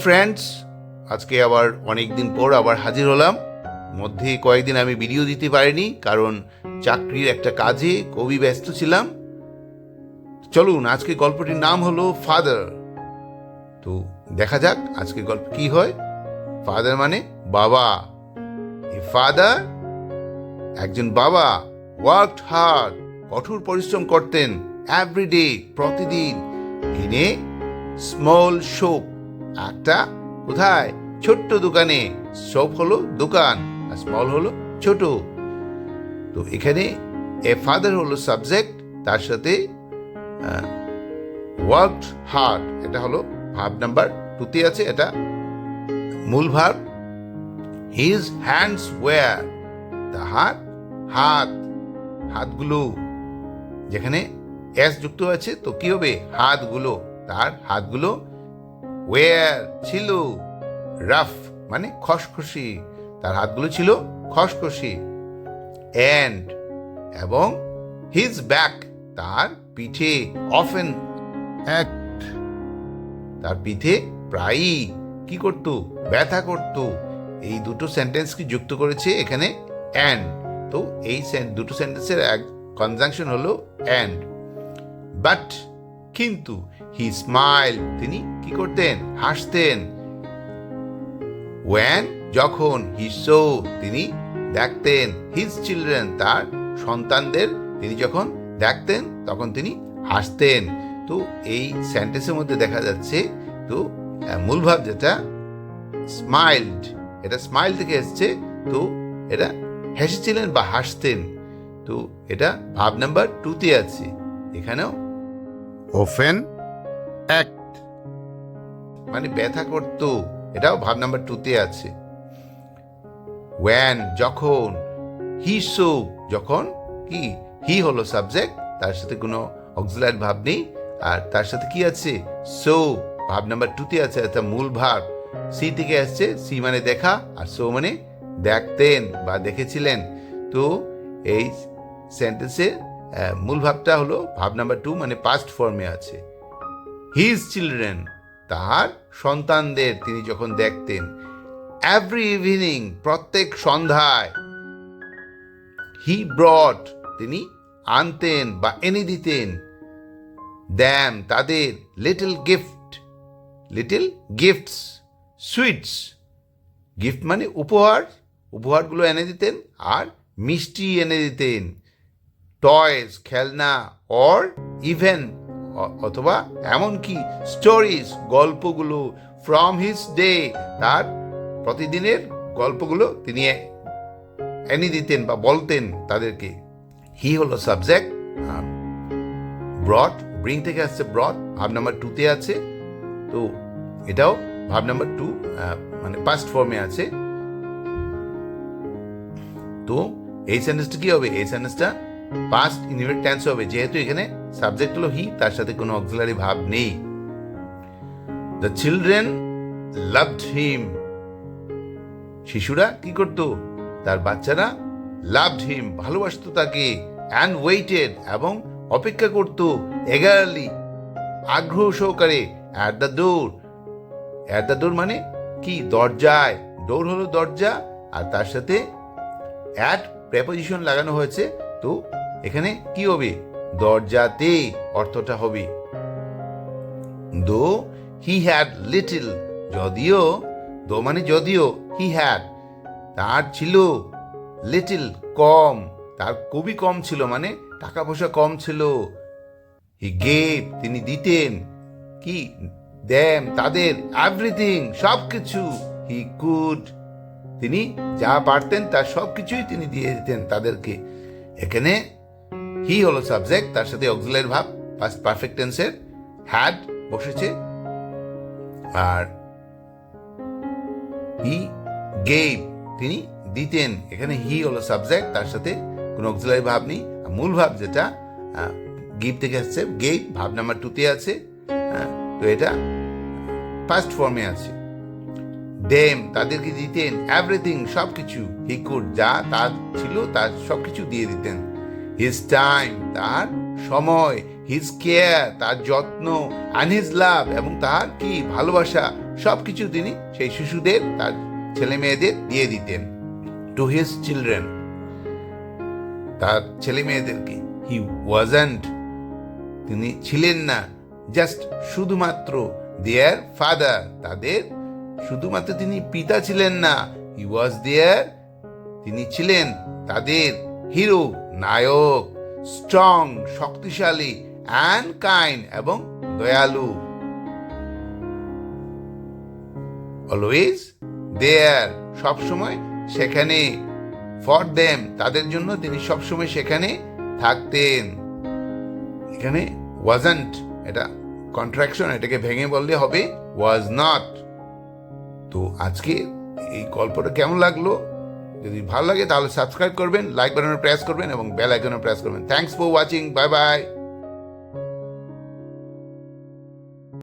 Friends আজকে আবার অনেক দিন পর আবার হাজির হলাম। মধ্যে কয়েকদিন আমি ভিডিও দিতে পারিনি, কারণ চাকরির একটা কাজে খুবই ব্যস্ত ছিলাম। চলুন, আজকে গল্পটির নাম হলো ফাদার তো দেখা যাক আজকে গল্প কি হয়। ফাদার মানে বাবা। ফাদার একজন বাবা ওয়ার্কড হার্ড কঠোর পরিশ্রম করতেন এভরিডে প্রতিদিন। ইনে স্মল শপ একটা কোথায়? ছোট্ট দোকানে। শপ হলো দোকান, আর স্মল হলো ছোট। তো এখানে এ ফাদার হলো সাবজেক্ট তার সাথে ওয়ার্কড হার্ড এটা হলো ভাব নাম্বার টুতে আছে, এটা মূল ভাব হিজ হ্যান্ডস ওয়ার তাহার হাত হাতগুলো, যেখানে এস যুক্ত আছে, তো কি হবে? হাতগুলো, তার হাতগুলো ওয়ার ছিল? রাফ মানে খসখসি। তার হাতগুলো ছিল খসখসি। অ্যান্ড এবং হিজ ব্যাক তার পিঠে অফেন অ্যাক্ট তার পিঠে প্রায়ই কি করত? ব্যথা করত। এই দুটো সেন্টেন্স কি যুক্ত করেছে এখানে? অ্যান্ড তো এই দুটো সেন্টেন্সের এক কনজাংশন হলো অ্যান্ড বাট কিন্তু হি স্মাইল তিনি কি করতেন? হাসতেন। ওয়ান যখন হি সো তিনি দেখতেন। হিজ চিলড্রেন তার সন্তানদের তিনি যখন দেখতেন তখন তিনি হাসতেন। তো এই সেন্টেন্সের মধ্যে দেখা যাচ্ছে তো আহ, মূল ভাব যেটা স্মাইলড এটা স্মাইল থেকে এসছে তো এটা হেসেছিলেন বা হাসতেন। তো এটা ভাব নাম্বার টুতে আছে। এখানেও ওফেন? অ্যাক্ট মানে ব্যথা করতো। এটাও ভাব নাম্বার টুতে আছে। ওয়ান যখন হি সো যখন, কি? হি হলো সাবজেক্ট তার সাথে কোনো অক্সিলারি ভাব নেই। আর তার সাথে কি আছে? সো ভাব নাম্বার টুতে আছে একটা মূল ভাব। সি থেকে আসছে সি মানে দেখা, আর সো মানে দেখতেন বা দেখেছিলেন। তো এই সেন্টেন্সের মূল ভাবটা হলো, ভাব নাম্বার টু মানে পাস্ট ফর্মে আছে। হিজ চিলড্রেন তাহার সন্তানদের তিনি যখন দেখতেন এভরি ইভিনিং প্রত্যেক সন্ধ্যায় হি ব্রড তিনি আনতেন বা এনে দিতেন দ্যাম তাদের little gift little gifts sweets gift মানে উপহার, উপহারগুলো এনে দিতেন আর মিষ্টি এনে দিতেন। টয়েস খেলনা অর ইভেন অথবা এমনকি স্টোরিজ গল্পগুলো ফ্রম হিজ ডে তার প্রতিদিনের গল্পগুলো তিনি এনে দিতেন বা বলতেন তাদেরকে হি হলো সাবজেক্ট ব্রড ব্রিং থেকে আসছে ব্রড ভাব নাম্বার টুতে আছে তো এটাও ভাব নাম্বার টু মানে পাস্ট ফর্মে আছে তো এই সেন্টেন্সটা কি হবে এই সেন্টেন্সটা পাস্ট ইনভার্ট টেন্স হবে। যেহেতু এখানে সাবজেক্ট হলো হি তার সাথে কোনো অক্সিলারি ভাব নেই। দ্য চিলড্রেন লাভড হিম শিশুরা কি করতো? তার বাচ্চারা লাভড হিম ভালোবাসতো তাকে অ্যান্ড ওয়েটেড এবং অপেক্ষা করতো এগারলি আগ্রহ সহকারে। At the door at the door মানে কি? দরজায়। ডোর হলো দরজা, আর তার সাথে অ্যাট প্রেপোজিশন লাগানো হয়েছে, তো এখানে কি হবে? দরজাতে অর্থটা হবে। দো হি হ্যাড লিটল যদিও দো মানে যদিও হি হ্যাড তার ছিল লিটল কম, তার খুবই কম ছিল মানে টাকা পয়সা কম ছিল। হি গেভ তিনি দিতেন, কি দেম তাদের এভরিথিং সব কিছু হি কুড তিনি যা পারতেন তার সব কিছুই তিনি দিয়ে দিতেন তাদেরকে। এখানে হি হলো সাবজেক্ট তার সাথে অক্সিলারি ভাব পাস্ট পারফেক্ট টেন্সের হ্যাড বসেছে। আর হি গেভ তিনি দিতেন। এখানে হি হলো সাবজেক্ট তার সাথে কোনো অক্সিলারি ভাব নেই। মূল ভাব যেটা গিভ থেকে আসছে গেভ ভাব নাম্বার টুতে আছে। তো এটা ফার্স্ট ফর্মে আছে। দেম তাদেরকে দিতেন। এভরিথিং সব কিছু হি কুড যা, তার ছিল, তার সব কিছু দিয়ে দিতেন। হিজ টাইম তার সময় হিজ কেয়ার তার যত্ন অ্যান্ড হিজ লাভ এবং তার কি? ভালোবাসা সব কিছু তিনি সেই শিশুদের, তার ছেলে মেয়েদের দিয়ে দিতেন। টু হিজ চিলড্রেন তার ছেলে মেয়েদেরকে হি ওয়াজেন্ট তিনি ছিলেন না। জাস্ট শুধুমাত্র দেয়ার ফাদার তাদের শুধুমাত্র তিনি পিতা ছিলেন না। হি ওয়াজ দেয়ার তিনি ছিলেন তাদের। হিরো, নায়ক স্ট্রং শক্তিশালী অ্যান্ড কাইন্ড এবং দয়ালু। অলওয়েজ দেয়ার সবসময় সেখানে। ফর দেম তাদের জন্য তিনি সবসময় সেখানে থাকতেন। এখানে ওয়াজন্ট এটা কন্ট্রাকশন এটাকে ভেঙে বললে হবে ওয়াজ নট তো আজকে এই গল্পটা কেমন লাগল? যদি ভালো লাগে তাহলে সাবস্ক্রাইব করবেন লাইক বাটনে প্রেস করবেন এবং বেল আইকনে প্রেস করবেন। Thanks for watching bye bye